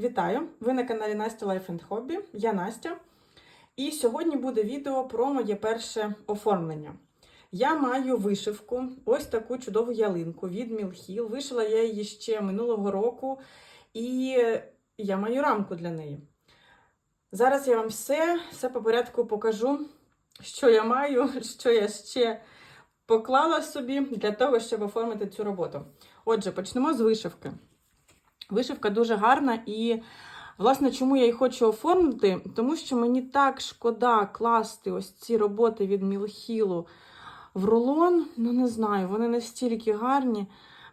Вітаю! Ви на каналі Настя Life and Hobby. Я Настя. І сьогодні буде відео про моє перше оформлення. Я маю вишивку, ось таку чудову ялинку від Мілхіл. Вишила я її ще минулого року, і я маю рамку для неї. Зараз я вам все, все по порядку покажу, що я маю, що я ще поклала собі для того, щоб оформити цю роботу. Отже, почнемо з вишивки. Вишивка дуже гарна і, власне, чому я її хочу оформити? Тому що мені так шкода класти ось ці роботи від Мілхілу в рулон. Ну, не знаю, вони настільки гарні.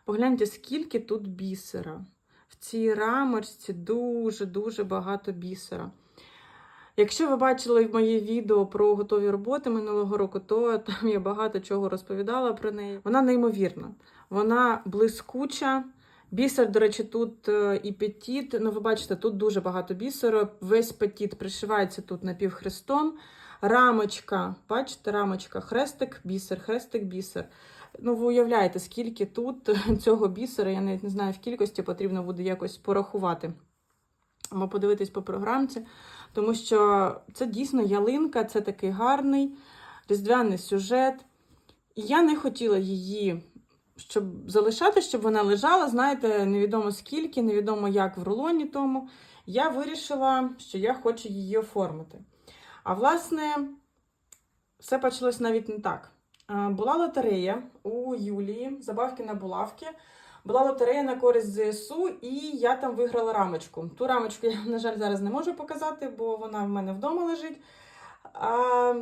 Погляньте, скільки тут бісера. В цій рамочці дуже-дуже багато бісера. Якщо ви бачили моє відео про готові роботи минулого року, то там я багато чого розповідала про неї. Вона неймовірна, вона блискуча. Бісер, до речі, тут е, і петіт. Ну, ви бачите, тут дуже багато бісеру. Весь петіт пришивається тут напівхрестом. Рамочка, бачите, рамочка, хрестик, бісер, хрестик, бісер. Ну, ви уявляєте, скільки тут цього бісера, я навіть не знаю в кількості, потрібно буде якось порахувати. Або подивитись по програмці, тому що це дійсно ялинка, це такий гарний різдвяний сюжет. І я не хотіла її щоб залишати, щоб вона лежала, знаєте, невідомо скільки, невідомо як в рулоні тому. Я вирішила, що я хочу її оформити. А власне, все почалось навіть не так. Була лотерея у Юлії, забавки на булавки. Була лотерея на користь ЗСУ, і я там виграла рамочку. Ту рамочку я, на жаль, зараз не можу показати, бо вона в мене вдома лежить. А,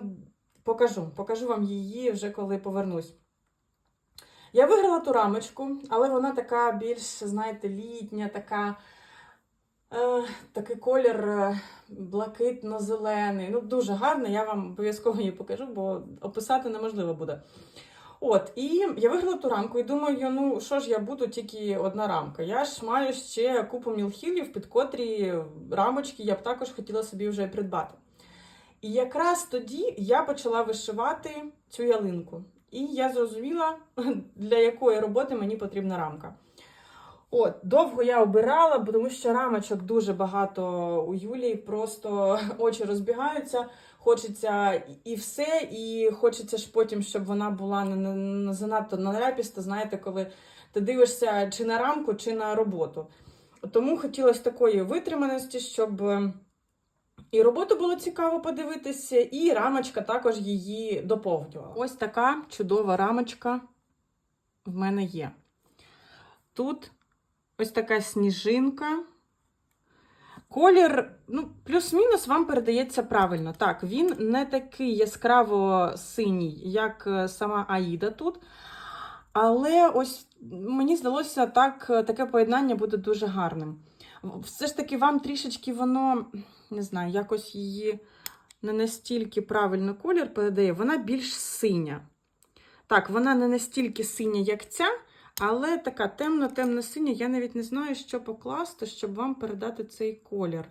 покажу, покажу вам її вже коли повернусь. Я виграла ту рамочку, але вона така більш, знаєте, літня, така, е, такий колір е, блакитно-зелений. Ну, дуже гарний, я вам обов'язково її покажу, бо описати неможливо буде. От, і я виграла ту рамку і думаю, ну що ж я буду, тільки одна рамка. Я ж маю ще купу мілхілів, під котрі рамочки я б також хотіла собі вже придбати. І якраз тоді я почала вишивати цю ялинку. І я зрозуміла, для якої роботи мені потрібна рамка. От, довго я обирала, тому що рамочок дуже багато у Юлії, просто очі розбігаються. Хочеться і все, і хочеться ж потім, щоб вона була не, занадто наляпіста, знаєте, коли ти дивишся чи на рамку, чи на роботу. Тому хотілося такої витриманості, щоб і роботу було цікаво подивитися, і рамочка також її доповнювала. Ось така чудова рамочка в мене є. Тут ось така сніжинка. Колір, ну, плюс-мінус вам передається правильно. Так, він не такий яскраво синій, як е, сама Аїда тут. Але ось мені здалося, так, таке поєднання буде дуже гарним. Все ж таки, вам трішечки воно, не знаю, якось її не настільки правильно колір передає, вона більш синя. Так, вона не настільки синя, як ця, але така темно-темно синя. Я навіть не знаю, що покласти, щоб вам передати цей колір.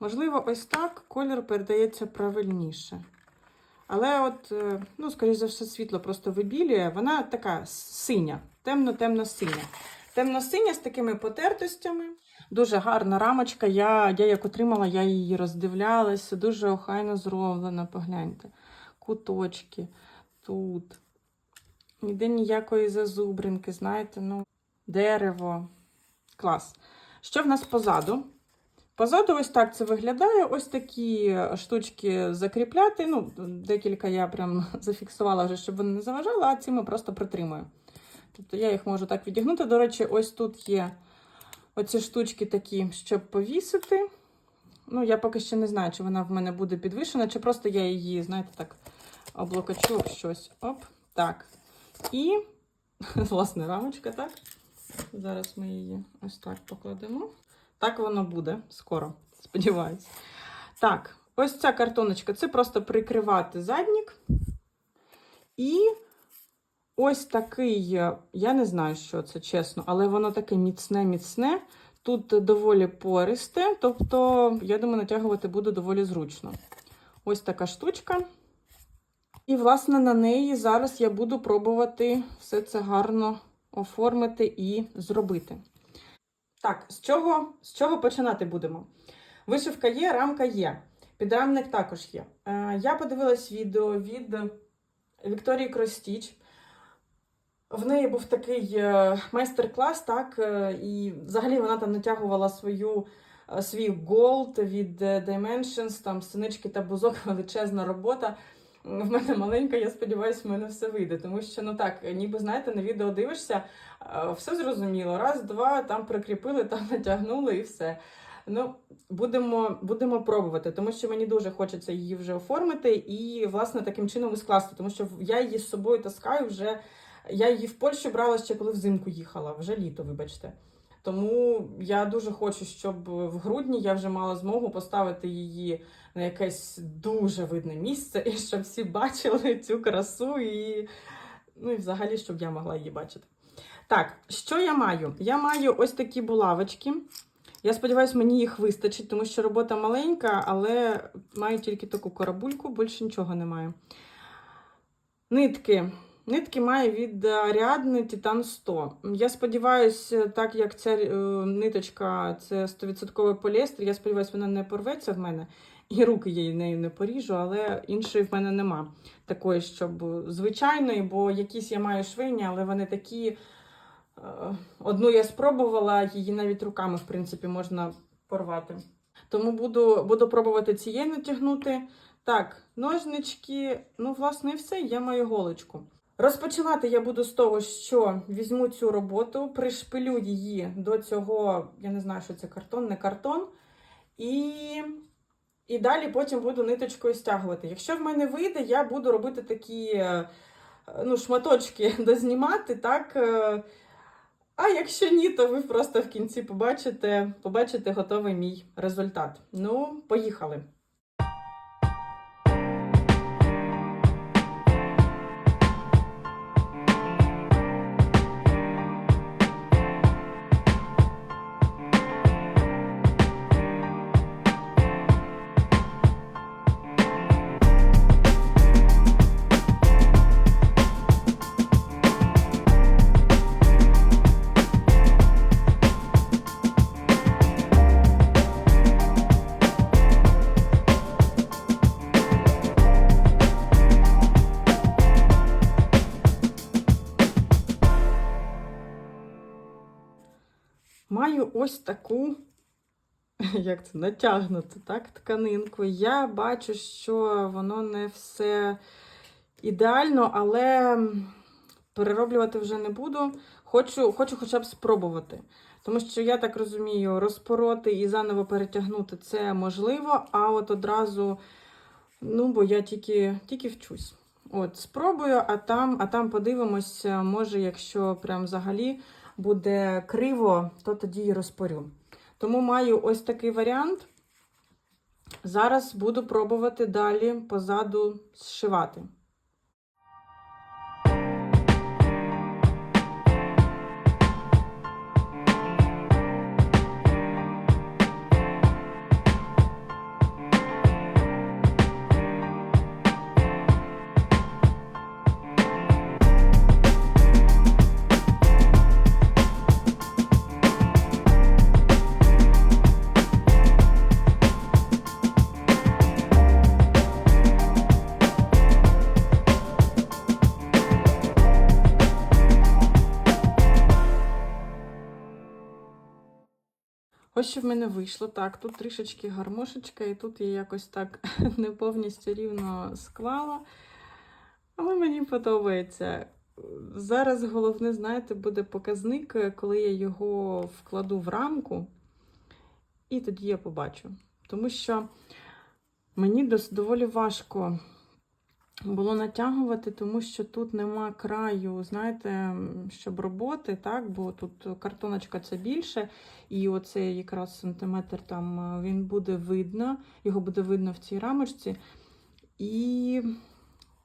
Можливо, ось так колір передається правильніше. Але, от, е, ну, скоріш за все, світло просто вибілює. Вона така синя, темно-темно-синя. Темно-синя з такими потертостями. Дуже гарна рамочка. Я, я як отримала, я її роздивлялася. Дуже охайно зроблена, погляньте. Куточки тут. Ніде ніякої зазубринки, знаєте, ну, дерево. Клас. Що в нас позаду? Позаду ось так це виглядає. Ось такі штучки закріпляти. Ну, декілька я прям зафіксувала вже, щоб вони не заважали, а ці ми просто притримую. Тобто я їх можу так відігнути. До речі, ось тут є оці штучки такі, щоб повісити. Ну, я поки ще не знаю, чи вона в мене буде підвішена, чи просто я її, знаєте, так облокочу об щось. Оп, так. І, власне, рамочка, так. Зараз ми її ось так покладемо. Так воно буде скоро, сподіваюся. Так, ось ця картоночка це просто прикривати заднік. І ось такий, я не знаю, що це чесно, але воно таке міцне-міцне. Тут доволі пористе, тобто, я думаю, натягувати буде доволі зручно. Ось така штучка. І, власне, на неї зараз я буду пробувати все це гарно оформити і зробити. Так, з чого, з чого починати будемо? Вишивка є, рамка є. Підрамник також є. Е, я подивилась відео від Вікторії Кростіч. В неї був такий е, майстер-клас, так, е, і взагалі вона там натягувала свою, е, свій голд від Dimensions, там синички та бузок, величезна робота. В мене маленька, я сподіваюся, в мене все вийде. Тому що, ну так, ніби знаєте, на відео дивишся, все зрозуміло. Раз, два, там прикріпили, там натягнули і все. Ну, будемо, будемо пробувати, тому що мені дуже хочеться її вже оформити і, власне, таким чином і скласти, тому що я її з собою таскаю вже. Я її в Польщу брала ще коли взимку їхала, вже літо, вибачте. Тому я дуже хочу, щоб в грудні я вже мала змогу поставити її на якесь дуже видне місце, і щоб всі бачили цю красу, і, ну, і взагалі, щоб я могла її бачити. Так, що я маю? Я маю ось такі булавочки. Я сподіваюся, мені їх вистачить, тому що робота маленька, але маю тільки таку корабульку, більше нічого не маю. Нитки. Нитки маю від Ariadne Titan 100. Я сподіваюся, так як ця е, ниточка це 100% поліестер, я сподіваюся, вона не порветься в мене. І руки її нею не поріжу, але іншої в мене нема. Такої, щоб звичайної, бо якісь я маю швейні, але вони такі. е, Одну я спробувала, її навіть руками, в принципі, можна порвати. Тому буду, буду пробувати цією натягнути. Так, ножнички, ну, власне, і все, я маю голочку. Розпочинати я буду з того, що візьму цю роботу, пришпилю її до цього, я не знаю, що це картон, не картон. І, і далі потім буду ниточкою стягувати. Якщо в мене вийде, я буду робити такі е, ну, шматочки дознімати, так. е, А якщо ні, то ви просто в кінці побачите, побачите готовий мій результат. Ну, поїхали. Маю ось таку, як це, натягнуту, так, тканинку. Я бачу, що воно не все ідеально, але перероблювати вже не буду. Хочу, хочу хоча б спробувати. Тому що, я так розумію, розпороти і заново перетягнути це можливо, а от одразу, ну, бо я тільки, тільки вчусь. От, спробую, а там, а там подивимося, може, якщо прям взагалі буде криво, то тоді і розпорю. Тому маю ось такий варіант. Зараз буду пробувати далі позаду зшивати. Ось що в мене вийшло. Так, тут трішечки гармошечка, і тут я якось так не повністю рівно склала. Але мені подобається. Зараз головне, знаєте, буде показник, коли я його вкладу в рамку, і тоді я побачу. Тому що мені доволі важко було натягувати, тому що тут нема краю, знаєте, щоб роботи, так, бо тут картоночка це більше, і оце якраз сантиметр там е, він буде видно, його буде видно в цій рамочці. І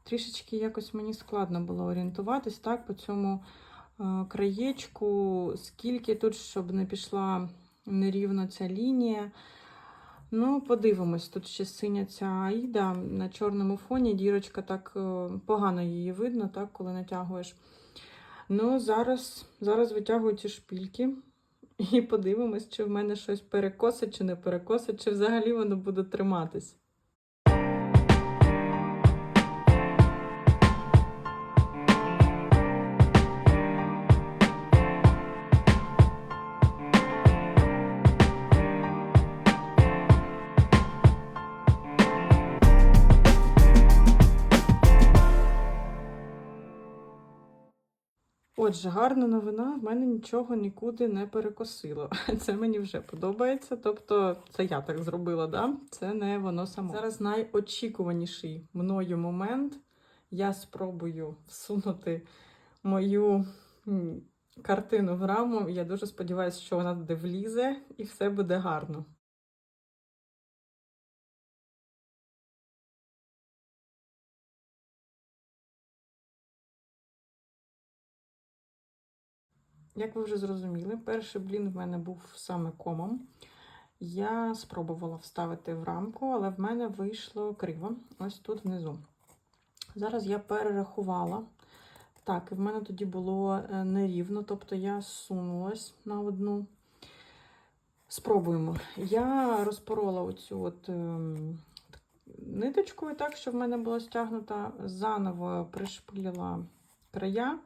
трішечки якось мені складно було орієнтуватись так, по цьому е, краєчку, скільки тут, щоб не пішла нерівно ця лінія. Ну, подивимось, тут ще синя ця аїда на чорному фоні. Дірочка так е, погано її видно, так, коли натягуєш. Ну, зараз, зараз витягую ці шпільки і подивимось, чи в мене щось перекосить, чи не перекосить, чи взагалі воно буде триматись. Отже, гарна новина, в мене нічого нікуди не перекосило. Це мені вже подобається. Тобто, це я так зробила, да? це не воно само. Зараз найочікуваніший мною момент. Я спробую всунути мою картину в раму. Я дуже сподіваюся, що вона туди влізе і все буде гарно. Як ви вже зрозуміли, перший блін в мене був саме комом. Я спробувала вставити в рамку, але в мене вийшло криво, ось тут внизу. Зараз я перерахувала. Так, і в мене тоді було е, нерівно, тобто я сунулась на одну. Спробуємо. Я розпорола оцю от ем, ниточкою, так, що в мене було стягнута, заново пришпилила края.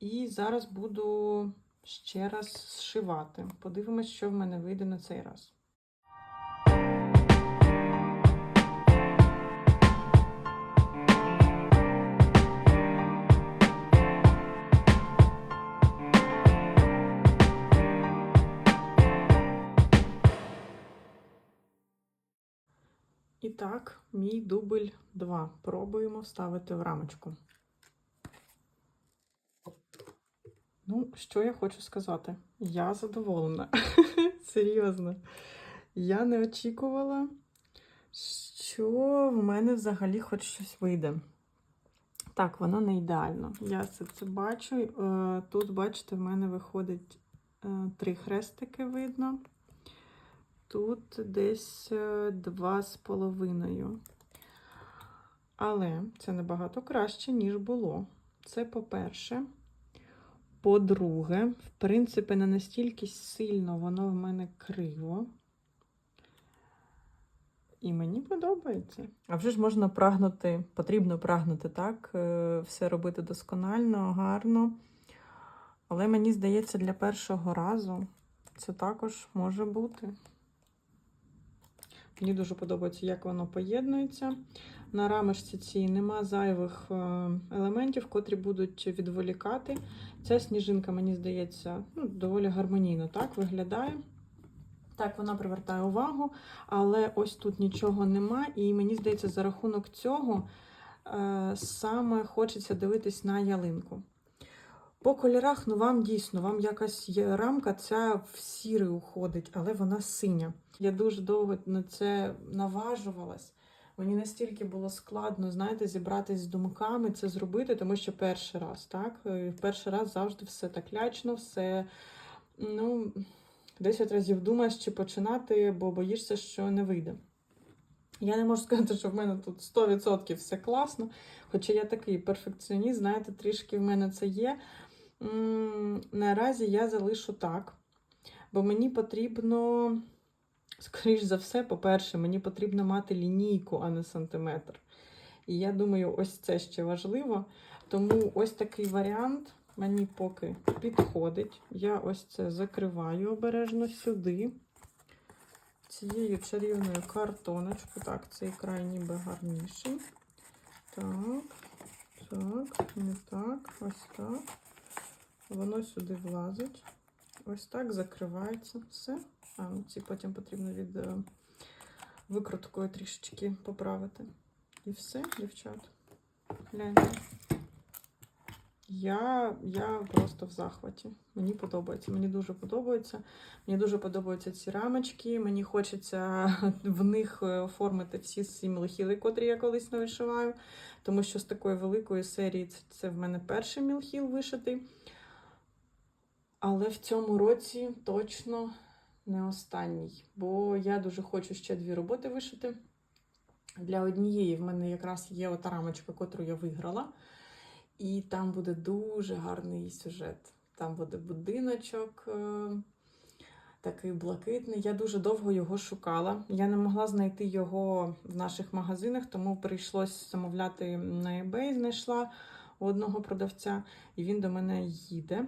І зараз буду ще раз зшивати. Подивимось, що в мене вийде на цей раз. І так, мій дубль 2. Пробуємо вставити в рамочку. Ну, що я хочу сказати? Я задоволена. Серйозно. Я не очікувала, що в мене взагалі хоч щось вийде. Так, воно не ідеально. Я це, це бачу. Е, Тут, бачите, в мене виходить е, три хрестики видно. Тут десь е, два з половиною. Але це набагато краще, ніж було. Це по-перше. По-друге, в принципі, не настільки сильно воно в мене криво. І мені подобається. А вже ж можна прагнути, потрібно прагнути так, е, все робити досконально, гарно. Але мені здається, для першого разу це також може бути. Мені дуже подобається, як воно поєднується. На рамочці цій нема зайвих е, елементів, котрі будуть відволікати. Ця сніжинка, мені здається, ну, доволі гармонійно так виглядає. Так, вона привертає увагу, але ось тут нічого нема, і мені здається, за рахунок цього е, саме хочеться дивитись на ялинку. По кольорах, ну вам дійсно, вам якась є рамка, ця в сірий уходить, але вона синя. Я дуже довго на це наважувалась. Мені настільки було складно, знаєте, зібратись з думками, це зробити, тому що перший раз, так? І Перший раз завжди все так лячно, все, ну, 10 разів думаєш, чи починати, бо боїшся, що не вийде. Я не можу сказати, що в мене тут 100% все класно. Хоча я такий перфекціоніст, знаєте, трішки в мене це є. Наразі я залишу так, бо мені потрібно, скоріш за все, по-перше, мені потрібно мати лінійку, а не сантиметр. І я думаю, ось це ще важливо. Тому ось такий варіант мені поки підходить. Я ось це закриваю обережно сюди. Цією чарівною картоночкою. Так, цей край ніби гарніший. Так, так, не так, ось так. Воно сюди влазить. Ось так закривається все. А, ну ці потім потрібно від е, викруткою трішечки поправити. І все, дівчат. Гляньте. Я, я просто в захваті. Мені подобається. Мені дуже подобається. Мені дуже подобаються ці рамочки. Мені хочеться в них е, оформити всі сімлхіли, котрі я колись не вишиваю. Тому що з такої великої серії це в мене перший мілхіл вишитий. Але в цьому році точно не останній. Бо я дуже хочу ще дві роботи вишити. Для однієї в мене якраз є ота рамочка, котру я виграла. І там буде дуже гарний сюжет. Там буде будиночок, е, Такий блакитний. Я дуже довго його шукала. Я не могла знайти його в наших магазинах, тому прийшлось замовляти на eBay, знайшла у одного продавця, і він до мене їде.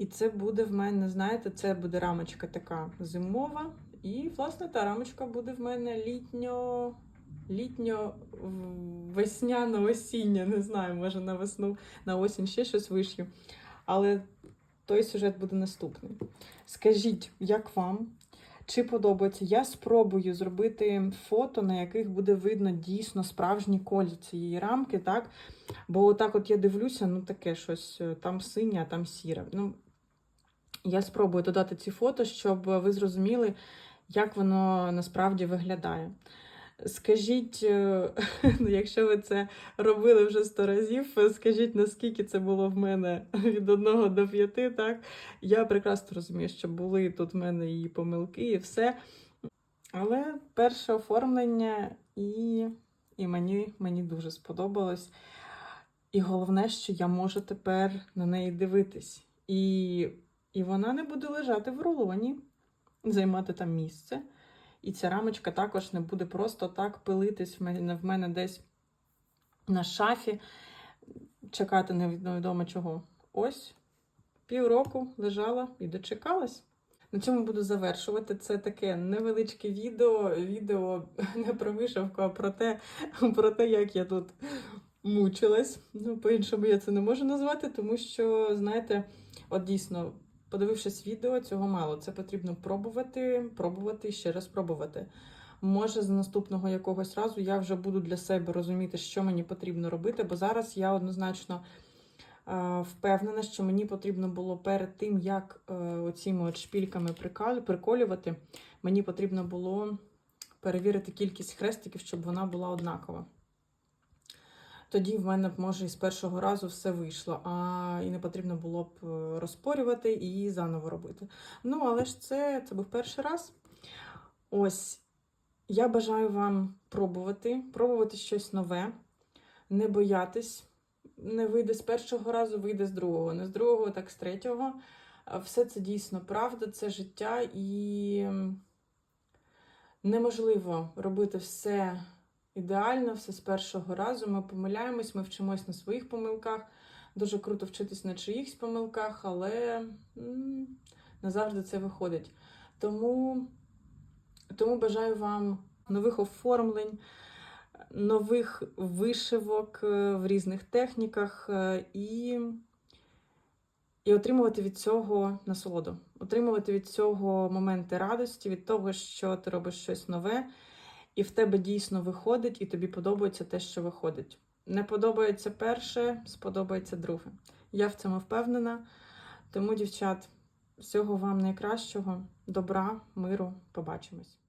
І це буде в мене, знаєте, це буде рамочка така зимова. І, власне, та рамочка буде в мене літньо, літньо весняно осіння не знаю, може на весну, на осінь ще щось вишью. Але той сюжет буде наступний. Скажіть, як вам? Чи подобається? Я спробую зробити фото, на яких буде видно дійсно справжній колір цієї рамки, так? Бо отак от я дивлюся, ну таке щось, е, там синє, а там сіре. Ну, я спробую додати ці фото, щоб ви зрозуміли, як воно насправді виглядає. Скажіть, е, ну, якщо ви це робили вже сто разів, скажіть, наскільки це було в мене від 1 до 5, так? Я прекрасно розумію, що були тут в мене і помилки, і все. Але перше оформлення, і, і мені, мені дуже сподобалось. І головне, що я можу тепер на неї дивитись. І, і вона не буде лежати в рулоні, займати там місце. І ця рамочка також не буде просто так пилитись в мене, в мене десь на шафі, чекати невідомо чого. Ось півроку лежала і дочекалась. На цьому буду завершувати. Це таке невеличке відео. Відео не про вишивку, а про те, про те, як я тут мучилась. Ну, по-іншому я це не можу назвати, тому що, знаєте, от дійсно. Подивившись відео, цього мало. Це потрібно пробувати, пробувати і ще раз пробувати. Може, з наступного якогось разу я вже буду для себе розуміти, що мені потрібно робити, бо зараз я однозначно е, впевнена, що мені потрібно було перед тим, як е, оціми от шпільками приколювати, мені потрібно було перевірити кількість хрестиків, щоб вона була однакова тоді в мене б, може, і з першого разу все вийшло, а і не потрібно було б е, розпорювати і заново робити. Ну, але ж це, це був перший раз. Ось, я бажаю вам пробувати, пробувати щось нове, не боятись. Не вийде з першого разу, вийде з другого. Не з другого, так з третього. Все це дійсно правда, це життя, і неможливо робити все ідеально, все з першого разу. Ми помиляємось, ми вчимось на своїх помилках. Дуже круто вчитись на чиїхсь помилках, але не завжди це виходить. Тому, Тому бажаю вам нових оформлень, нових вишивок е, в різних техніках е, і. І отримувати від цього насолоду, отримувати від цього моменти радості, від того, що ти робиш щось нове, і в тебе дійсно виходить, і тобі подобається те, що виходить. Не подобається перше, сподобається друге. Я в цьому впевнена. Тому, дівчат, всього вам найкращого, добра, миру, побачимось!